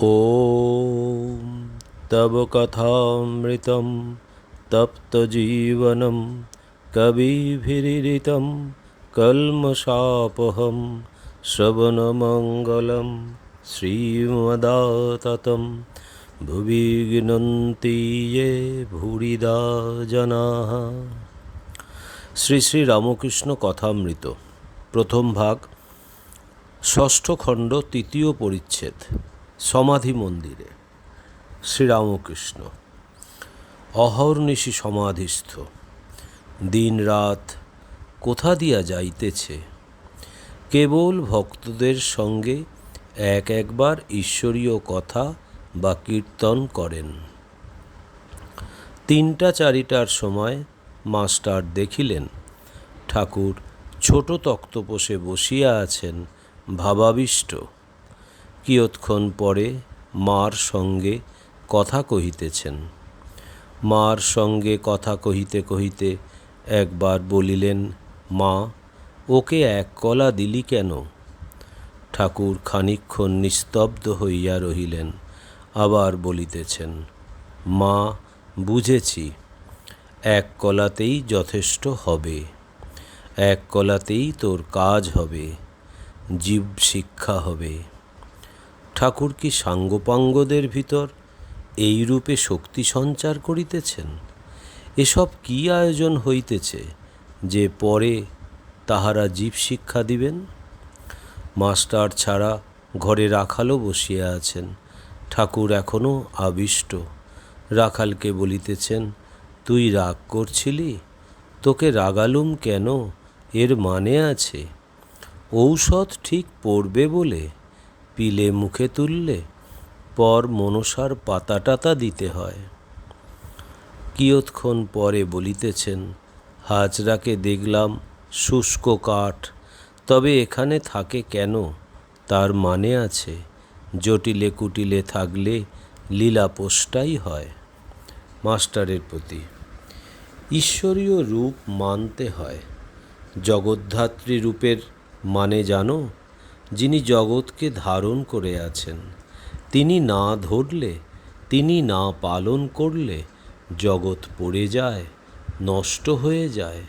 ॐ तव कथामृतं तप्तजीवनं कविभिरीडितं कल्मषापहं श्रवणमङ्गलं श्रीमदाततं भुवि गिनन्ति ये ভুরিদা জনাः শ্রী শ্রী রামকৃষ্ণ কথামৃত প্রথম ভাগ ষষ্ঠ খণ্ড তৃতীয় পরিচ্ছেদ সমাধি মন্দিরে। শ্রীরামকৃষ্ণ। অহর্নিশি সমাধিস্থ। দিন রাত কোথা দিয়া যাইতেছে? কেবল ভক্তদের সঙ্গে এক একবার ঈশ্বরীয় কথা বা কীর্তন করেন। তিনটা চারিটার সময় মাস্টার দেখিলেন, ঠাকুর ছোট তক্তপোষে বসিয়া আছেন ভাবাবিষ্ট। কিয়ৎক্ষণ পরে মার সঙ্গে কথা কহিতেছেন। মার সঙ্গে কথা কহিতে কহিতে একবার বলিলেন, মা, ওকে এক কলা দিলি কেন? ঠাকুর খানিকক্ষণ নিস্তব্ধ হইয়া রহিলেন, আবার বলিতেছেন, মা, বুঝেছি, এক কলাতেই যথেষ্ট হবে, এক কলাতেই তোর কাজ হবে, জীব শিক্ষা হবে। ঠাকুর কি সাঙ্গপাঙ্গদের ভিতর এই রূপে শক্তি সঞ্চার করিতেছেন? এসব কি আয়োজন হইতেছে যে পরে তাহারা জীব শিক্ষা দিবেন? মাস্টার ছাড়া ঘরে রাখালও বসিয়া আছেন। ঠাকুর এখনও আবিষ্ট। রাখালকে বলিতেছেন, তুই রাগ করছিলি? তোকে রাগালুম কেন? এর মানে আছে। ঔষধ ঠিক পড়বে বলে পিলে মুখে তুললে, পর মনসার পাতা টাতা দিতে হয়। কিয়ৎক্ষণ পরে বলিতেছেন, হাজরাকে দেখলাম শুষ্ক কাঠ, তবে এখানে থাকে কেন? তার মানে আছে, জটিলে কুটিলে থাকলে লীলা লীলাপোষটাই হয়। মাস্টারের প্রতি, ঈশ্বরীয় রূপ মানতে হয়, জগদ্ধাত্রী রূপের মানে জানো? যিনি জগৎকে ধারণ করে আছেন, তিনি না ধরলে, তিনি না পালন করলে জগৎ পড়ে যায়, নষ্ট হয়ে যায়।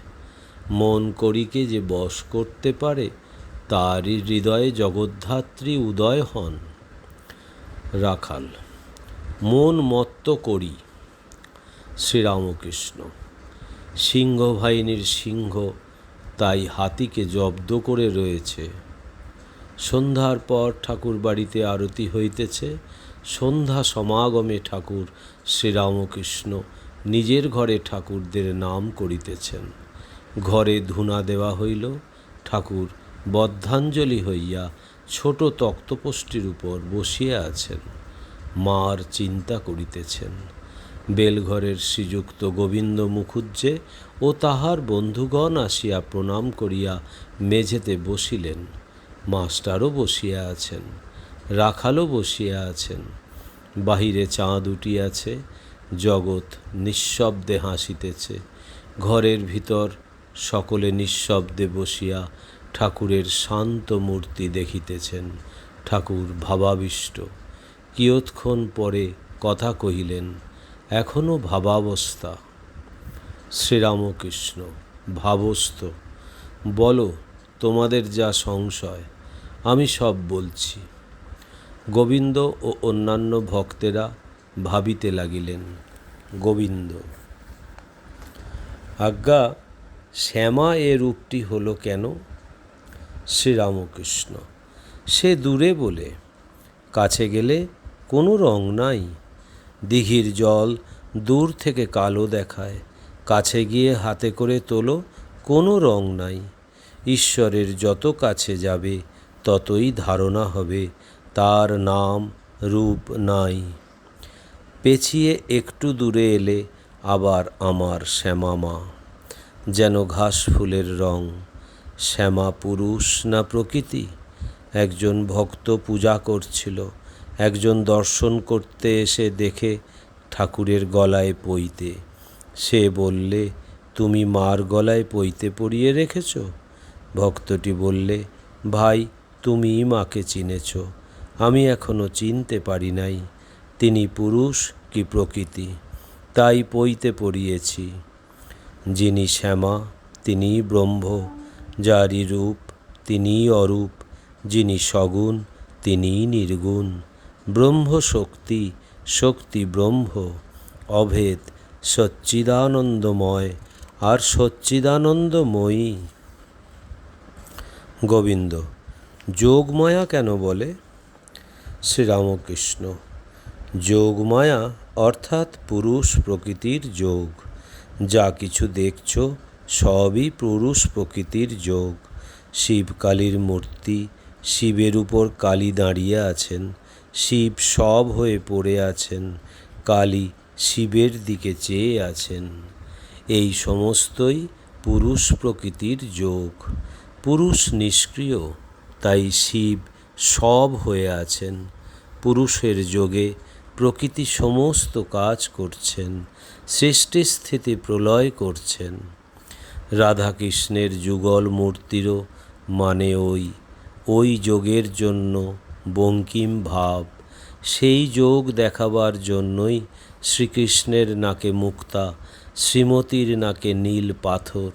মন করিকে যে বশ করতে পারে, তারই হৃদয়ে জগদ্ধাত্রী উদয় হন। রাখাল, মন মত্ত করি। শ্রীরামকৃষ্ণ সিংহ বাহিনীর সিংহ তাই হাতিকে জব্দ করে রয়েছে। সন্ধ্যার পর ঠাকুর বাড়িতে আরতি হইতেছে। সন্ধ্যা সমাগমে ঠাকুর শ্রীরামকৃষ্ণ নিজের ঘরে ঠাকুরদের নাম করিতেছেন। ঘরে ধুনা দেওয়া হইল, ঠাকুর বদ্ধাঞ্জলি হইয়া ছোট তক্তপোষ্টির উপর বসিয়া আছেন, মার চিন্তা করিতেছেন। বেলঘরের শ্রীযুক্ত গোবিন্দ মুখুজ্জে ও তাহার বন্ধুগণ আসিয়া প্রণাম করিয়া মেঝেতে বসিলেন। মাস্টারও বসিয়া আছেন, রাখালও বসিয়া আছেন। বাহিরে চাঁদ উঠিয়াছে, জগৎ নিঃশব্দে হাসিতেছে। ঘরের ভিতর সকলে নিঃশব্দে বসিয়া ঠাকুরের শান্ত মূর্তি দেখিতেছেন, ঠাকুর ভাবাবিষ্ট। কিয়ৎক্ষণ পরে কথা কহিলেন এখনও ভাবাবস্থা। শ্রীরামকৃষ্ণ, ভাবস্থ। বলো, তোমাদের যা সংশয় আমি সব বলছি। গোবিন্দ ও অন্যান্য ভক্তেরা ভাবিতে লাগিলেন, গোবিন্দ। আজ্ঞা, শ্যামা এ রূপটি হলো কেন? শ্রীরামকৃষ্ণ, সে দূরে বলে, কাছে গেলে কোনো রং নাই। দিঘির জল দূর থেকে কালো দেখায়, কাছে গিয়ে হাতে করে তোলো, কোনো রং নাই। ঈশ্বরের যত কাছে যাবে ততই ধারণা হবে, তার নাম রূপ নাই। পেছিয়ে একটু দূরে এলে আবার আমার শ্যামা মা যেন ঘাস ফুলের রং, শ্যামা পুরুষ না প্রকৃতি? একজন ভক্ত পূজা করছিল, একজন দর্শন করতে এসে দেখে ঠাকুরের গলায় পইতে। সে বললে, তুমি মার গলায় পইতে পরিয়ে রেখেছ? ভক্তটি বললে, ভাই তুমিই মাকে চিনেছ, আমি এখনও চিনতে পারি নাই, তিনি পুরুষ কি প্রকৃতি, তাই পইতে পড়িয়েছি। যিনি শ্যামা তিনি ব্রহ্ম, যারই রূপ তিনি অরূপ, যিনি সগুণ তিনি নির্গুণ। ব্রহ্ম শক্তি শক্তি ব্রহ্ম, অভেদ সচ্চিদানন্দময় আর সচ্চিদানন্দময়ী। গোবিন্দ যোগমায়া কেন বলে? শ্রীরামকৃষ্ণ, যোগমায়া অর্থাৎ পুরুষ প্রকৃতির যোগ। যা কিছু দেখছ সবই পুরুষ প্রকৃতির যোগ। শিব কালীর মূর্তি, শিবের উপর কালী দাঁড়িয়ে আছেন, শিব সব হয়ে পড়ে আছেন, কালী শিবের দিকে চেয়ে আছেন। এই সমস্তই পুরুষ প্রকৃতির যোগ। পুরুষ নিষ্ক্রিয় তাই শিব সব হয়ে আছেন। পুরুষের যোগে প্রকৃতি সমস্ত কাজ করছেন সৃষ্টি স্থিতি প্রলয় করছেন। রাধাকৃষ্ণের যুগল মূর্তিরও মানে ওই ওই যোগের জন্য বঙ্কিম ভাব। সেই যোগ দেখাবার জন্যই শ্রীকৃষ্ণের নাকে মুক্তা, শ্রীমতীর নাকে নীল পাথর।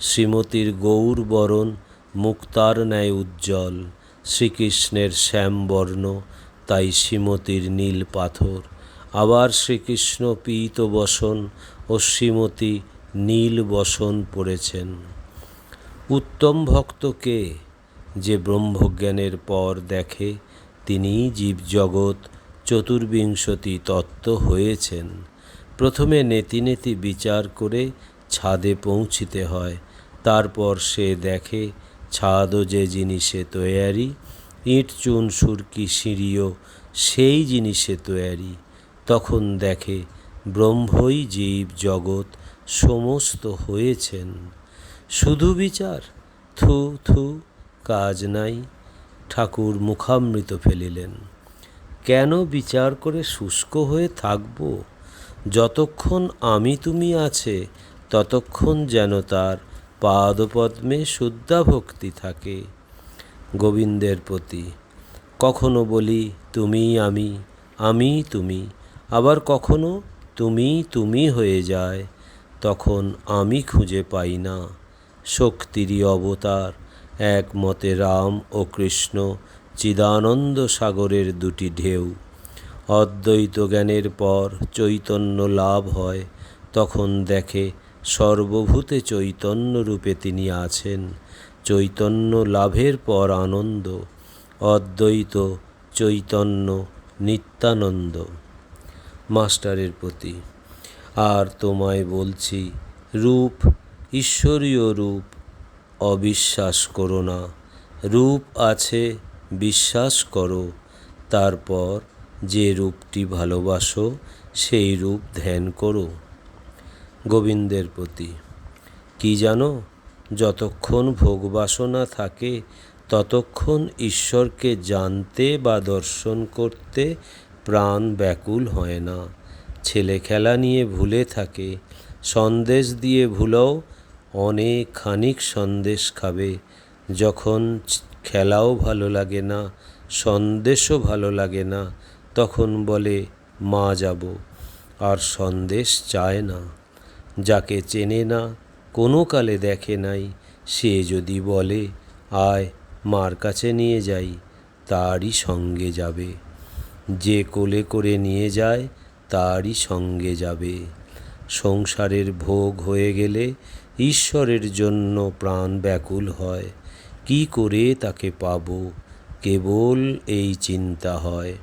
শ্রীমতীর গৌর বরণ মুক্তার ন্যায় উজ্জ্বল, শ্রীকৃষ্ণের শ্যামবর্ণ, তাই শ্রীমতীর নীল পাথর। আবার শ্রীকৃষ্ণ পীত বসন ও শ্রীমতী নীল বসন পড়েছেন। উত্তম ভক্তকে যে ব্রহ্মজ্ঞানের পর দেখে, তিনি জীবজগৎ চতুর্বিংশতি তত্ত্ব হয়েছেন। প্রথমে নেতি নেতি বিচার করে ছাদে পৌঁছিতে হয়, তারপর সে দেখে ছাদও যে জিনিসে তৈয়ারি, ইট, চুন, সুরকি, সিঁড়িও সেই জিনিসে তৈয়ারি। তখন দেখে ব্রহ্মই জীব জগৎ সমস্ত হয়েছেন। শুধু বিচার, থু থু, কাজ নাই, ঠাকুর মুখামৃত ফেলিলেন। কেন বিচার করে শুষ্ক হয়ে থাকব? যতক্ষণ আমি তুমি আছে, ততক্ষণ যেন তার পাদপদ্মে শুদ্ধা ভক্তি থাকে। গোবিন্দের প্রতি, কখনো বলি, তুমি আমি আমি তুমি। আবার কখনো, তুমি তুমি হয়ে যায়, তখন আমি খুঁজে পাই না। শক্তিরই অবতার এক মতে রাম ও কৃষ্ণ, চিদানন্দ সাগরের দুটি ঢেউ। অদ্বৈত জ্ঞানের পর চৈতন্য লাভ হয়, তখন দেখে সর্বভূতে চৈতন্য রূপে তিনি আছেন। চৈতন্য লাভের পর আনন্দ, অদ্বৈত চৈতন্য নিত্যানন্দ। মাস্টারের প্রতি, আর তোমায় বলছি, রূপ, ঈশ্বরীয় রূপ, অবিশ্বাস করো না। রূপ আছে, বিশ্বাস করো। তারপর যে রূপটি ভালোবাসো, সেই রূপ ধ্যান করো। গোবিন্দের প্রতি। কি জানো, যতক্ষণ ভোগবাসনা থাকে, ততক্ষণ ঈশ্বরকে জানতে বা দর্শন করতে প্রাণ ব্যাকুল হয় না। ছেলে খেলা নিয়ে ভুলে থাকে, সন্দেশ দিয়ে ভুলেও, অনেক খানিক সন্দেশ খাবে। যখন খেলাও ভালো লাগে না, সন্দেশও ভালো লাগে না, তখন বলে, মা যাব। আর সন্দেশ চায় না। যাকে চেনে না, কোনো কালে দেখে নাই। সে যদি বলে, আয়, মার কাছে নিয়ে যাই তারই সঙ্গে যাবে। যে কোলে করে নিয়ে যায়, তারই সঙ্গে যাবে। সংসারের ভোগ হয়ে গেলে ঈশ্বরের জন্য প্রাণ ব্যাকুল হয়। কি করে তাকে পাব? কেবল এই চিন্তা হয়।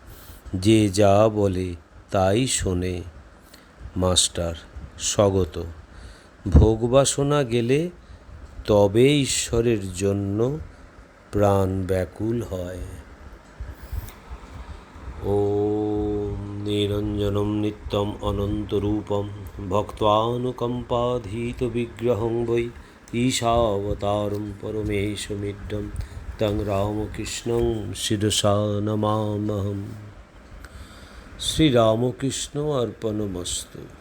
যে যা বলে, তাই শোনে। মাস্টার স্বগত। ভোগবাসনা গেলে তবে ঈশ্বরের জন্য প্রাণ ব্যাকুল হয়। ও নিরঞ্জনম নিত্যম অনন্তরূপম ভক্তানুকম্পাধীত বিগ্রহং বৈ ঈশাবতারম মিডম তং রামকৃষ্ণং শিরসা নমামহম। শ্রীরামকৃষ্ণ অর্পণমস্তু।